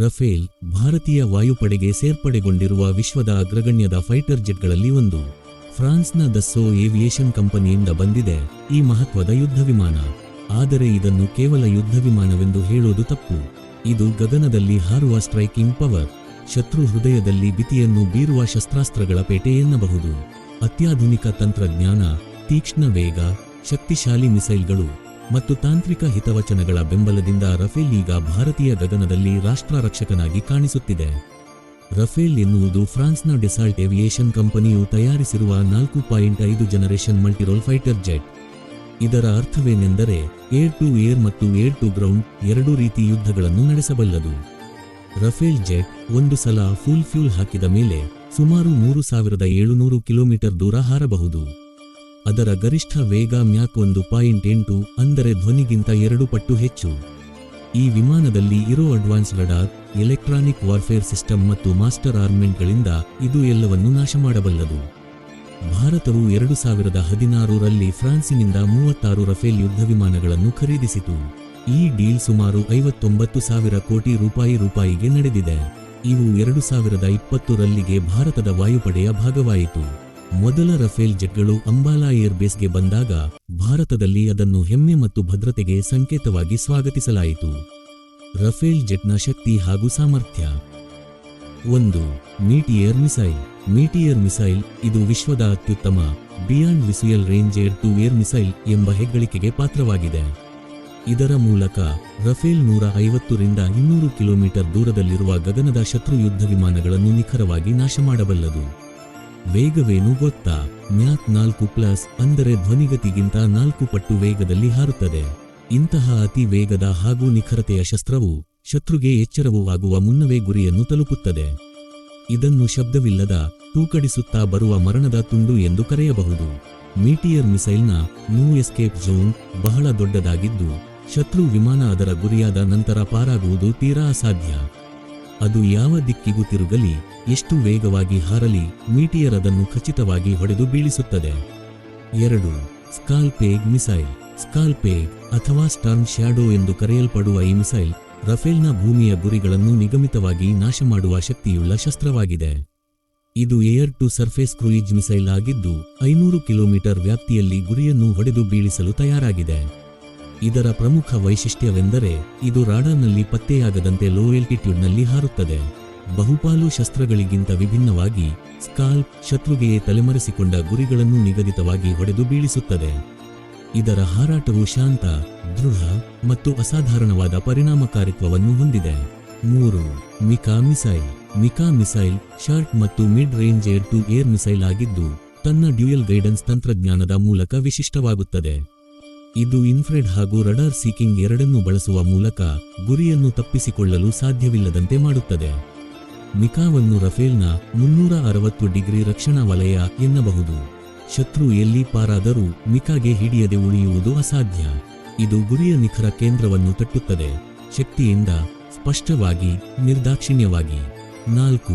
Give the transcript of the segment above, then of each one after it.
Rafale ಭಾರತೀಯ ವಾಯುಪಡೆಗೆ ಸೇರ್ಪಡೆಗೊಂಡಿರುವ ವಿಶ್ವದ ಅಗ್ರಗಣ್ಯದ ಫೈಟರ್ ಜೆಟ್ಗಳಲ್ಲಿ ಒಂದು. ಫ್ರಾನ್ಸ್ನ ದಸ್ಸೋ ಏವಿಯೇಷನ್ ಕಂಪನಿಯಿಂದ ಬಂದಿದೆ ಈ ಮಹತ್ವದ ಯುದ್ಧ ವಿಮಾನ. ಆದರೆ ಇದನ್ನು ಕೇವಲ ಯುದ್ಧ ವಿಮಾನವೆಂದು ಹೇಳೋದು ತಪ್ಪು. ಇದು ಗಗನದಲ್ಲಿ ಹಾರುವ ಸ್ಟ್ರೈಕಿಂಗ್ ಪವರ್. ಶತ್ರು ಹೃದಯದಲ್ಲಿ ಬಿತಿಯನ್ನು ಬೀರುವ ಶಸ್ತ್ರಾಸ್ತ್ರಗಳ ಪೇಟೆ ಎನ್ನಬಹುದು. ಅತ್ಯಾಧುನಿಕ ತಂತ್ರಜ್ಞಾನ, ತೀಕ್ಷ್ಣ ವೇಗ, ಶಕ್ತಿಶಾಲಿ ಮಿಸೈಲ್ಗಳು. ಮತ್ತು ತಾಂತ್ರಿಕ ಹಿತವಚನಗಳ ಬೆಂಬಲದಿಂದ ರಫೇಲ್ ಈಗ ಭಾರತೀಯ ಗಗನದಲ್ಲಿ ರಾಷ್ಟ್ರ ರಕ್ಷಕನಾಗಿ ಕಾಣಿಸುತ್ತಿದೆ. ರಫೇಲ್ ಎನ್ನುವುದು ಫ್ರಾನ್ಸ್ನ ಡೆಸಾಲ್ಟ್ ಏವಿಯೇಷನ್ ಕಂಪನಿಯು ತಯಾರಿಸಿರುವ ನಾಲ್ಕು ಪಾಯಿಂಟ್ ಐದು ಜನರೇಷನ್ ಮಲ್ಟಿರೋಲ್ ಫೈಟರ್ ಜೆಟ್. ಇದರ ಅರ್ಥವೇನೆಂದರೆ ಏರ್ ಟು ಏರ್ ಮತ್ತು ಏರ್ ಟು ಗ್ರೌಂಡ್ ಎರಡೂ ರೀತಿ ಯುದ್ಧಗಳನ್ನು ನಡೆಸಬಲ್ಲದು. ರಫೇಲ್ ಜೆಟ್ ಒಂದು ಸಲ ಫುಲ್ ಫ್ಯೂಲ್ ಹಾಕಿದ ಮೇಲೆ ಸುಮಾರು ಮೂರು ಸಾವಿರದ ಏಳುನೂರು ಕಿಲೋಮೀಟರ್ ದೂರ ಹಾರಬಹುದು. ಅದರ ಗರಿಷ್ಠ ವೇಗ ಮ್ಯಾಕ್ ಒಂದು ಪಾಯಿಂಟ್ ಎಂಟು ಅಂದರೆ ಧ್ವನಿಗಿಂತ ಎರಡು ಪಟ್ಟು ಹೆಚ್ಚು. ಈ ವಿಮಾನದಲ್ಲಿ ಇರೋ advance radar electronic warfare system ಮತ್ತು ಮಾಸ್ಟರ್ ಆರ್ಮೆಂಟ್ಗಳಿಂದ ಇದು ಎಲ್ಲವನ್ನೂ ನಾಶ ಮಾಡಬಲ್ಲದು. ಭಾರತವು ಎರಡು ಸಾವಿರದ ಹದಿನಾರರಲ್ಲಿ ಫ್ರಾನ್ಸಿನಿಂದ ಮೂವತ್ತಾರು ರಫೇಲ್ ಯುದ್ಧ ವಿಮಾನಗಳನ್ನು ಖರೀದಿಸಿತು. ಈ ಡೀಲ್ ಸುಮಾರು ಐವತ್ತೊಂಬತ್ತು ಸಾವಿರ ಕೋಟಿ ರೂಪಾಯಿ ರೂಪಾಯಿಗೆ ನಡೆದಿದೆ. ಇವು ಎರಡು ಸಾವಿರದ ಇಪ್ಪತ್ತರಲ್ಲಿಗೆ ಭಾರತದ ವಾಯುಪಡೆಯ ಭಾಗವಾಯಿತು. ಮೊದಲ ರಫೇಲ್ ಜೆಟ್ಗಳು ಅಂಬಾಲಾ ಏರ್ಬೇಸ್ಗೆ ಬಂದಾಗ ಭಾರತದಲ್ಲಿ ಅದನ್ನು ಹೆಮ್ಮೆ ಮತ್ತು ಭದ್ರತೆಗೆ ಸಂಕೇತವಾಗಿ ಸ್ವಾಗತಿಸಲಾಯಿತು. ರಫೇಲ್ ಜೆಟ್ನ ಶಕ್ತಿ ಹಾಗೂ ಸಾಮರ್ಥ್ಯ. ಒಂದು, ಮೀಟಿಯರ್ ಮಿಸೈಲ್. ಮೀಟಿಯರ್ ಮಿಸೈಲ್ ಇದು ವಿಶ್ವದ ಅತ್ಯುತ್ತಮ beyond visual range air to air missile ಎಂಬ ಹೆಗ್ಗಳಿಕೆಗೆ ಪಾತ್ರವಾಗಿದೆ. ಇದರ ಮೂಲಕ ರಫೇಲ್ ನೂರ ಐವತ್ತರಿಂದ ಇನ್ನೂರು ಕಿಲೋಮೀಟರ್ ದೂರದಲ್ಲಿರುವ ಗಗನದ ಶತ್ರು ಯುದ್ಧ ವಿಮಾನಗಳನ್ನು ನಿಖರವಾಗಿ ನಾಶ ಮಾಡಬಲ್ಲದು ವೇಗವೇನು ಗೊತ್ತಾ? ಮ್ಯಾಕ್ ನಾಲ್ಕು ಪ್ಲಸ್ ಅಂದರೆ ಧ್ವನಿಗತಿಗಿಂತ ನಾಲ್ಕು ಪಟ್ಟು ವೇಗದಲ್ಲಿ ಹಾರುತ್ತದೆ. ಇಂತಹ ಅತಿ ವೇಗದ ಹಾಗೂ ನಿಖರತೆಯ ಶಸ್ತ್ರವು ಶತ್ರುಗೆ ಎಚ್ಚರವೂ ಆಗುವ ಮುನ್ನವೇ ಗುರಿಯನ್ನು ತಲುಪುತ್ತದೆ. ಇದನ್ನು ಶಬ್ದವಿಲ್ಲದ, ತೂಕಡಿಸುತ್ತಾ ಬರುವ ಮರಣದ ತುಂಡು ಎಂದು ಕರೆಯಬಹುದು. ಮೀಟಿಯರ್ ಮಿಸೈಲ್ನ ನ್ಯೂ ಎಸ್ಕೇಪ್ ಝೋನ್ ಬಹಳ ದೊಡ್ಡದಾಗಿದ್ದು, ಶತ್ರು ವಿಮಾನ ಅದರ ಗುರಿಯಾದ ನಂತರ ಪಾರಾಗುವುದು ತೀರಾ ಅಸಾಧ್ಯ. ಅದು ಯಾವ ದಿಕ್ಕಿಗೂ ತಿರುಗಲಿ ಎಷ್ಟು ವೇಗವಾಗಿ ಹಾರಲಿ ಮೀಟಿಯರ್ ಅದನ್ನು ಖಚಿತವಾಗಿ ಹೊಡೆದು ಬೀಳಿಸುತ್ತದೆ. ಎರಡು, ಸ್ಕಾಲ್ಪೇಗ್ ಮಿಸೈಲ್. ಸ್ಕಾಲ್ಪೇಗ್ ಅಥವಾ ಸ್ಟರ್ನ್ ಶ್ಯಾಡೋ ಎಂದು ಕರೆಯಲ್ಪಡುವ ಈ ಮಿಸೈಲ್ ರಫೇಲ್ನ ಭೂಮಿಯ ಗುರಿಗಳನ್ನು ನಿಗಮಿತವಾಗಿ ನಾಶ ಮಾಡುವ ಶಕ್ತಿಯುಳ್ಳ ಶಸ್ತ್ರವಾಗಿದೆ. ಇದು air to surface cruise missile ಆಗಿದ್ದು, ಐನೂರು ಕಿಲೋಮೀಟರ್ ವ್ಯಾಪ್ತಿಯಲ್ಲಿ ಗುರಿಯನ್ನು ಹೊಡೆದು ಬೀಳಿಸಲು ತಯಾರಾಗಿದೆ. ಇದರ ಪ್ರಮುಖ ವೈಶಿಷ್ಟ್ಯವೆಂದರೆ, ಇದು ರಾಡಾರ್ನಲ್ಲಿ ಪತ್ತೆಯಾಗದಂತೆ ಲೋ ಎಲ್ಟಿಟ್ಯೂಡ್ನಲ್ಲಿ ಹಾರುತ್ತದೆ. ಬಹುಪಾಲು ಶಸ್ತ್ರಗಳಿಗಿಂತ ವಿಭಿನ್ನವಾಗಿ ಸ್ಕಾಲ್ಪ್ ಶತ್ರುಗೆಯೇ ತಲೆಮರೆಸಿಕೊಂಡ ಗುರಿಗಳನ್ನು ನಿಗದಿತವಾಗಿ ಹೊಡೆದು ಬೀಳಿಸುತ್ತದೆ. ಇದರ ಹಾರಾಟವು ಶಾಂತ, ದೃಢ ಮತ್ತು ಅಸಾಧಾರಣವಾದ ಪರಿಣಾಮಕಾರಿತ್ವವನ್ನು ಹೊಂದಿದೆ. ಮೂರು, MICA missile. MICA missile short ಮತ್ತು mid range air to air missile ಆಗಿದ್ದು, ತನ್ನ ಡ್ಯೂಯಲ್ ಗೈಡೆನ್ಸ್ ತಂತ್ರಜ್ಞಾನದ ಮೂಲಕ ವಿಶಿಷ್ಟವಾಗುತ್ತದೆ. ಇದು ಇನ್ಫ್ರೆಡ್ ಹಾಗೂ ರಡಾರ್ ಸೀಕಿಂಗ್ ಎರಡನ್ನೂ ಬಳಸುವ ಮೂಲಕ ಗುರಿಯನ್ನು ತಪ್ಪಿಸಿಕೊಳ್ಳಲು ಸಾಧ್ಯವಿಲ್ಲದಂತೆ ಮಾಡುತ್ತದೆ. ಮಿಕಾವನ್ನು ರಫೇಲ್ನ ಮುನ್ನೂರ ಅರವತ್ತು ಡಿಗ್ರಿ ರಕ್ಷಣಾ ವಲಯ ಎನ್ನಬಹುದು. ಶತ್ರು ಎಲ್ಲಿ ಪಾರಾದರೂ ಮಿಕಾಗೆ ಹಿಡಿಯದೆ ಉಳಿಯುವುದು ಅಸಾಧ್ಯ. ಇದು ಗುರಿಯ ನಿಖರ ಕೇಂದ್ರವನ್ನು ತಟ್ಟುತ್ತದೆ. ಶಕ್ತಿಯಿಂದ ಸ್ಪಷ್ಟವಾಗಿ, ನಿರ್ದಾಕ್ಷಿಣ್ಯವಾಗಿ. ನಾಲ್ಕು,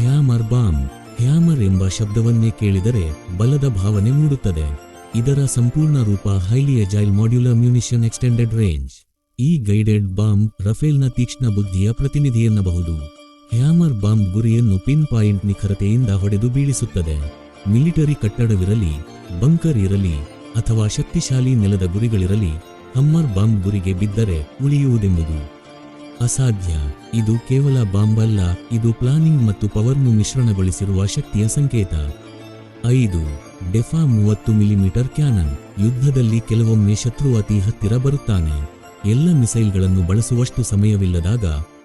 ಹ್ಯಾಮರ್ ಬಾಂಬ್. ಹ್ಯಾಮರ್ ಎಂಬ ಶಬ್ದವನ್ನೇ ಕೇಳಿದರೆ ಬಲದ ಭಾವನೆ ಮೂಡುತ್ತದೆ. ಇದರ ಸಂಪೂರ್ಣ ರೂಪ highly agile modular munition extended range. ಈ ಗೈಡೆಡ್ ಬಾಂಬ್ ರಫೇಲ್ನ ತೀಕ್ಷ್ಣ ಬುದ್ಧಿಯ ಪ್ರತಿನಿಧಿ ಎನ್ನಬಹುದು ಹ್ಯಾಮರ್ ಬಾಂಬ್ ಗುರಿಯನ್ನು ಪಿನ್ ಪಾಯಿಂಟ್ ನಿಖರತೆಯಿಂದ ಹೊಡೆದು ಬೀಳಿಸುತ್ತದೆ. ಮಿಲಿಟರಿ ಕಟ್ಟಡವಿರಲಿ, ಬಂಕರ್ ಇರಲಿ, ಅಥವಾ ಶಕ್ತಿಶಾಲಿ ನೆಲದ ಗುರಿಗಳಿರಲಿ, ಹಮ್ಮರ್ ಬಾಂಬ್ ಗುರಿಗೆ ಬಿದ್ದರೆ ಉಳಿಯುವುದೆಂಬುದು. ಅಸಾಧ್ಯ. ಇದು ಕೇವಲ ಬಾಂಬ್ ಅಲ್ಲ ಇದು ಪ್ಲಾನಿಂಗ್ ಮತ್ತು ಪವರ್ನು ಮಿಶ್ರಣಗೊಳಿಸಿರುವ ಶಕ್ತಿಯ ಸಂಕೇತ. ಐದು. ಡೆಫಾ ಮೂವತ್ತು ಮಿಲಿಮೀಟರ್ ಕ್ಯಾನನ್ ಯುದ್ಧದಲ್ಲಿ ಕೆಲವೊಮ್ಮೆ ಶತ್ರು ಅತಿ ಹತ್ತಿರ ಬರುತ್ತಾನೆ. ಎಲ್ಲ ಮಿಸೈಲ್ಗಳನ್ನು ಬಳಸುವಷ್ಟು ಸಮಯವಿಲ್ಲದಾಗ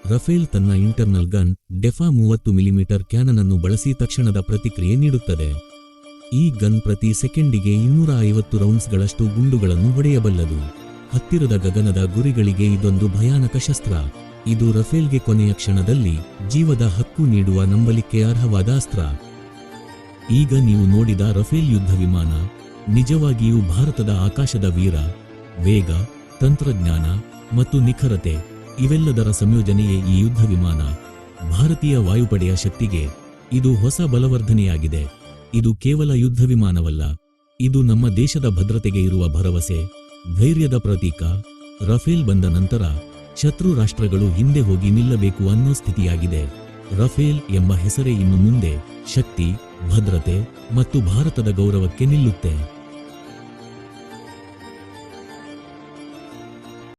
ರಫೇಲ್ ತನ್ನ ಇಂಟರ್ನಲ್ ಗನ್ ಡೆಫಾ ಮೂವತ್ತು ಮಿಲಿಮೀಟರ್ ಕ್ಯಾನನ್ ಅನ್ನು ಬಳಸಿ ತಕ್ಷಣದ ಪ್ರತಿಕ್ರಿಯೆ ನೀಡುತ್ತದೆ. ಈ ಗನ್ ಪ್ರತಿ ಸೆಕೆಂಡಿಗೆ ಇನ್ನೂರ ಐವತ್ತು ರೌಂಡ್ಸ್ಗಳಷ್ಟು ಗುಂಡುಗಳನ್ನು ಹೊಡೆಯಬಲ್ಲದು. ಹತ್ತಿರದ ಗಗನದ ಗುರಿಗಳಿಗೆ ಇದೊಂದು ಭಯಾನಕ ಶಸ್ತ್ರ. ಇದು ರಫೇಲ್ಗೆ ಕೊನೆಯ ಕ್ಷಣದಲ್ಲಿ ಜೀವದ ಹಕ್ಕು ನೀಡುವ ನಂಬಲಿಕ್ಕೆ ಅರ್ಹವಾದ ಅಸ್ತ್ರ. ಈಗ ನೀವು ನೋಡಿದ ರಫೇಲ್ ಯುದ್ಧ ವಿಮಾನ, ನಿಜವಾಗಿಯೂ ಭಾರತದ ಆಕಾಶದ ವೀರ, ವೇಗ, ತಂತ್ರಜ್ಞಾನ ಮತ್ತು ನಿಖರತೆ ಇವೆಲ್ಲದರ ಸಂಯೋಜನೆಯೇ ಈ ಯುದ್ಧ ವಿಮಾನ. ಭಾರತೀಯ ವಾಯುಪಡೆಯ ಶಕ್ತಿಗೆ ಇದು ಹೊಸ ಬಲವರ್ಧನೆಯಾಗಿದೆ. ಇದು ಕೇವಲ ಯುದ್ಧ ವಿಮಾನವಲ್ಲ. ಇದು ನಮ್ಮ ದೇಶದ ಭದ್ರತೆಗೆ ಇರುವ ಭರವಸೆ, ಧೈರ್ಯದ ಪ್ರತೀಕ. ರಫೇಲ್ ಬಂದ ನಂತರ ಶತ್ರು ರಾಷ್ಟ್ರಗಳು ಹಿಂದೆ ಹೋಗಿ ನಿಲ್ಲಬೇಕು ಅನ್ನೋ ಸ್ಥಿತಿಯಾಗಿದೆ. ರಫೇಲ್ ಎಂಬ ಹೆಸರೇ ಇನ್ನು ಮುಂದೆ ಶಕ್ತಿ, ಭದ್ರತೆ ಮತ್ತು ಭಾರತದ ಗೌರವಕ್ಕೆ ನಿಲ್ಲುತ್ತೆ.